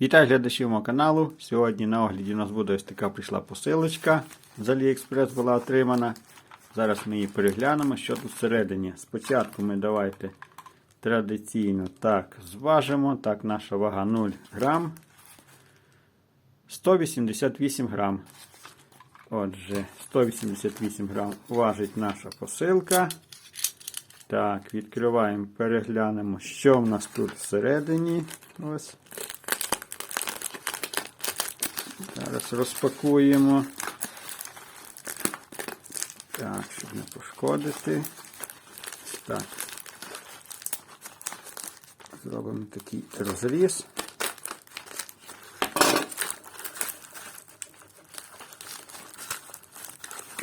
Вітаю глядачів мого каналу. Сьогодні на огляді у нас буде ось така прийшла посилочка. З AliExpress була отримана. Зараз ми її переглянемо, що тут всередині. Спочатку ми давайте традиційно так зважимо. Так, наша вага 0 грам. 188 грам. Отже, 188 грам важить наша посилка. Так, відкриваємо, переглянемо, що в нас тут всередині. Ось. Зараз розпакуємо. Так, щоб не пошкодити. Так. Зробимо такий розріз.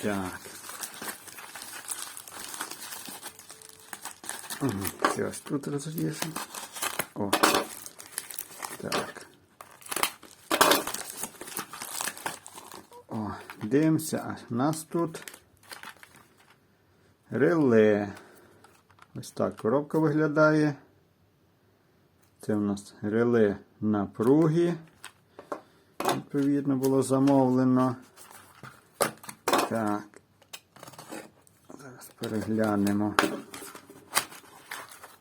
Так. Угу. Ось тут розрізимо. О. Так. О, дивимося, в нас тут реле. Ось так коробка виглядає. Це у нас реле напруги. Відповідно було замовлено. Так. Зараз переглянемо.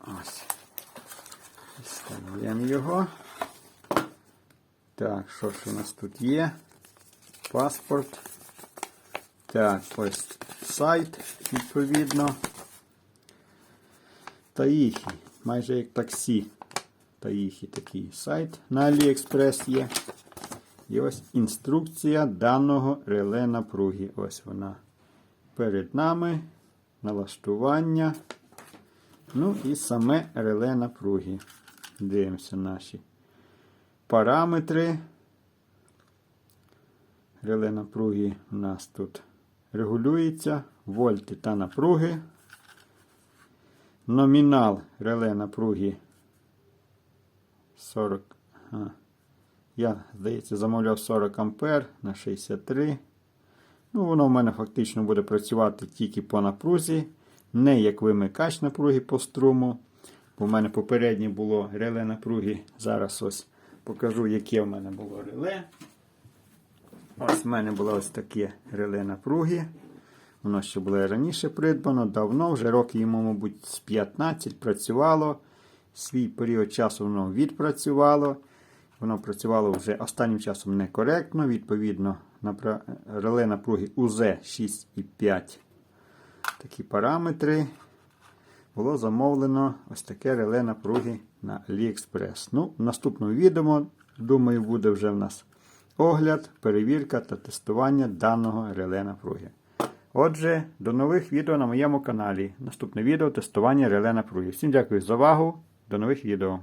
Ось. Вставляємо його. Так, що ж у нас тут є? Паспорт. Так, ось сайт, відповідно. Таїхі. Майже як таксі. Таїхі такий сайт на AliExpress є. І ось інструкція даного реле напруги. Ось вона перед нами. Налаштування. Ну і саме реле напруги. Дивимося наші параметри. Реле напруги у нас тут регулюється. Вольти та напруги. Номінал реле напруги 40. А, я, здається, замовляв 40 ампер на 63. Ну, воно в мене фактично буде працювати тільки по напрузі, не як вимикач напруги по струму. Бо в мене попереднє було реле напруги. Зараз ось покажу, яке в мене було реле. Ось в мене було ось таке реле напруги. Воно ще було раніше придбано, давно, вже роки йому, мабуть, з 15 працювало. Свій період часу воно відпрацювало. Воно працювало вже останнім часом некоректно. Відповідно, реле напруги УЗ 6,5. Такі параметри. Було замовлено ось таке реле напруги на AliExpress. Ну, в наступному відео, думаю, буде вже в нас огляд, перевірка та тестування даного реле напруги. Отже, до нових відео на моєму каналі. Наступне відео тестування реле напруги. Всім дякую за увагу. До нових відео.